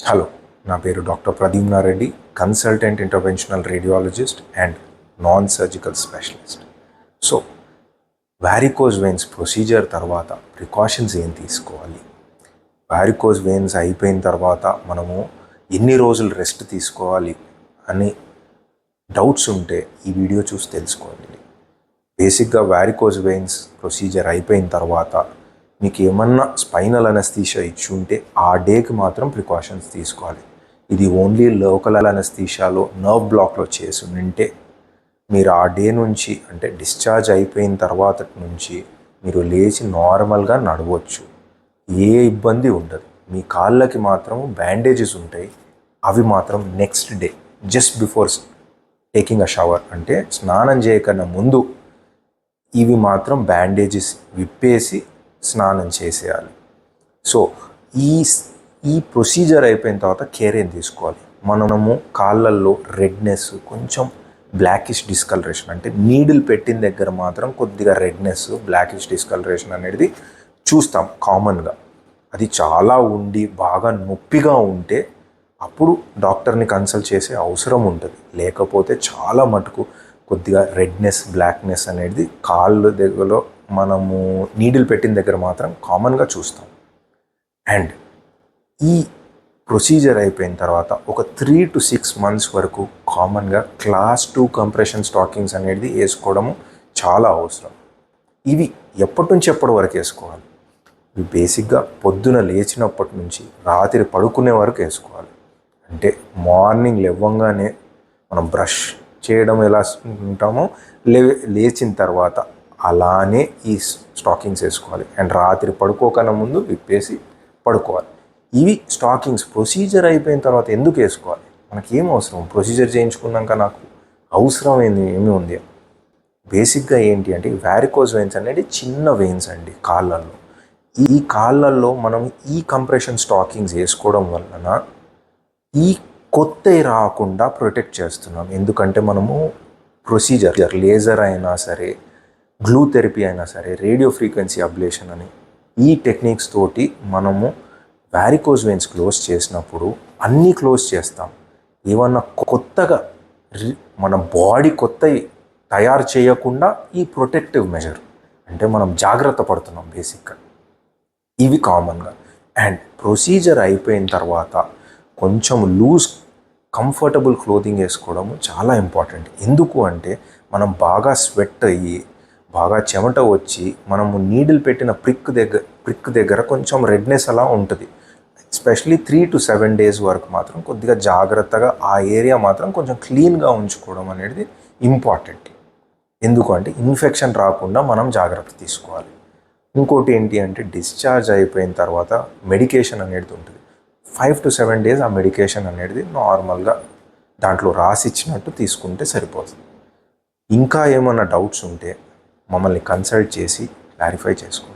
Hello నా పేరు doctor Pradyumnareddy consultant interventional radiologist and non surgical specialist so varicose veins procedure తర్వాత precautions ఏం తీసుకోవాలి? వ్యారికోజ్ వెయిన్స్ అయిపోయిన తర్వాత మనము ఎన్ని రోజులు రెస్ట్ తీసుకోవాలి అని డౌట్స్ ఉంటే ఈ వీడియో చూసి తెలుసుకోండి. బేసిక్గా వ్యారికోజ్ వెయిన్స్ ప్రొసీజర్ అయిపోయిన తర్వాత మీకు ఏమన్నా స్పైనల్ అనస్థీషియా ఇచ్చి ఉంటే ఆ డేకి మాత్రం ప్రికాషన్స్ తీసుకోవాలి. ఇది ఓన్లీ లోకల్ అనస్థీషియాలో నర్వ్ బ్లాక్లో చేసి ఉంటే మీరు ఆ డే నుంచి అంటే డిశ్చార్జ్ అయిపోయిన తర్వాత నుంచి మీరు లేచి నార్మల్గా నడవచ్చు. ఏ ఇబ్బంది ఉండదు. మీ కాళ్ళకి మాత్రం బ్యాండేజెస్ ఉంటాయి. అవి మాత్రం next day just before taking a shower అంటే స్నానం చేయకన్నా ముందు ఇవి మాత్రం బ్యాండేజెస్ విప్పేసి స్నానం చేసేయాలి. సో ఈ ఈ ప్రొసీజర్ అయిపోయిన తర్వాత కేర్ ఏం తీసుకోవాలి? మనము కాళ్ళల్లో రెడ్నెస్ కొంచెం బ్లాకిష్ డిస్కలరేషన్ అంటే నీడిల్ పెట్టిన దగ్గర మాత్రం కొద్దిగా రెడ్నెస్ బ్లాకిష్ డిస్కలరేషన్ అనేది చూస్తాం కామన్గా. అది చాలా ఉండి బాగా నొప్పిగా ఉంటే అప్పుడు డాక్టర్ని కన్సల్ట్ చేసే అవసరం ఉంటుంది. లేకపోతే చాలా మటుకు కొద్దిగా రెడ్నెస్ బ్లాక్నెస్ అనేది కాళ్ళు దగ్గరలో మనము నీడిల్ పెట్టిన దగ్గర మాత్రం కామన్గా చూస్తాం. అండ్ ఈ ప్రొసీజర్ అయిపోయిన తర్వాత ఒక త్రీ టు సిక్స్ మంత్స్ వరకు కామన్గా క్లాస్ టూ కంప్రెషన్ స్టాకింగ్స్ అనేది వేసుకోవడము చాలా అవసరం. ఇవి ఎప్పటి నుంచి ఎప్పటి వరకు వేసుకోవాలి? ఇవి బేసిక్గా పొద్దున లేచినప్పటి నుంచి రాత్రి పడుకునే వరకు వేసుకోవాలి. అంటే మార్నింగ్ లేవగానే మనం బ్రష్ చేయడం ఎలా ఉంటామో లే లేచిన తర్వాత అలానే ఈ స్టాకింగ్స్ వేసుకోవాలి. అండ్ రాత్రి పడుకోకన్నా ముందు విప్పేసి పడుకోవాలి. ఇవి స్టాకింగ్స్ ప్రొసీజర్ అయిపోయిన తర్వాత ఎందుకు వేసుకోవాలి? మనకి ఏం అవసరం? ప్రొసీజర్ చేయించుకున్నాక నాకు అవసరం ఏంది? ఏమి ఉంది? బేసిక్గా ఏంటి అంటే వ్యారికోజ్ వెయిన్స్ అనేది చిన్న వెయిన్స్ అండి కాళ్ళల్లో. ఈ కాళ్ళల్లో మనం ఈ కంప్రెషన్ స్టాకింగ్స్ వేసుకోవడం వలన ఈ కొత్త రాకుండా ప్రొటెక్ట్ చేస్తున్నాం. ఎందుకంటే మనము ప్రొసీజర్ లేజర్ అయినా సరే గ్లూ థెరపీ అయినా సరే రేడియో ఫ్రీక్వెన్సీ అబ్లేషన్ అని ఈ టెక్నిక్స్ తోటి మనము వ్యారికోజ్ వెయిన్స్ క్లోజ్ చేసినప్పుడు అన్నీ క్లోజ్ చేస్తాం. ఏమన్నా కొత్తగా రి- మన బాడీ కొత్త తయారు చేయకుండా ఈ ప్రొటెక్టివ్ మెజర్ అంటే మనం జాగ్రత్త పడుతున్నాం బేసిక్గా ఇవి కామన్గా అండ్ ప్రొసీజర్ అయిపోయిన తర్వాత కొంచెం లూజ్ కంఫర్టబుల్ క్లోతింగ్ వేసుకోవడము చాలా ఇంపార్టెంట్ ఎందుకు అంటే మనం బాగా స్వెట్ అయ్యి బాగా చెమట వచ్చి మనము నీడిల్ పెట్టిన ప్రిక్ దగ్గర ప్రిక్ దగ్గర కొంచెం రెడ్నెస్ అలా ఉంటుంది. Especially three to seven days వరకు మాత్రం కొద్దిగా జాగ్రత్తగా ఆ ఏరియా మాత్రం కొంచెం క్లీన్గా ఉంచుకోవడం అనేది ఇంపార్టెంట్. ఎందుకు అంటే ఇన్ఫెక్షన్ రాకుండా మనం జాగ్రత్త తీసుకోవాలి. ఇంకోటి ఏంటి అంటే డిశ్చార్జ్ అయిపోయిన తర్వాత మెడికేషన్ అనేది ఉంటుంది. ఫైవ్ టు సెవెన్ డేస్ ఆ మెడికేషన్ అనేది నార్మల్గా దాంట్లో రాసిచ్చినట్టు తీసుకుంటే సరిపోతుంది. ఇంకా ఏమైనా డౌట్స్ ఉంటే మమ్మల్ని కన్సల్ట్ చేసి క్లారిఫై చేసుకోండి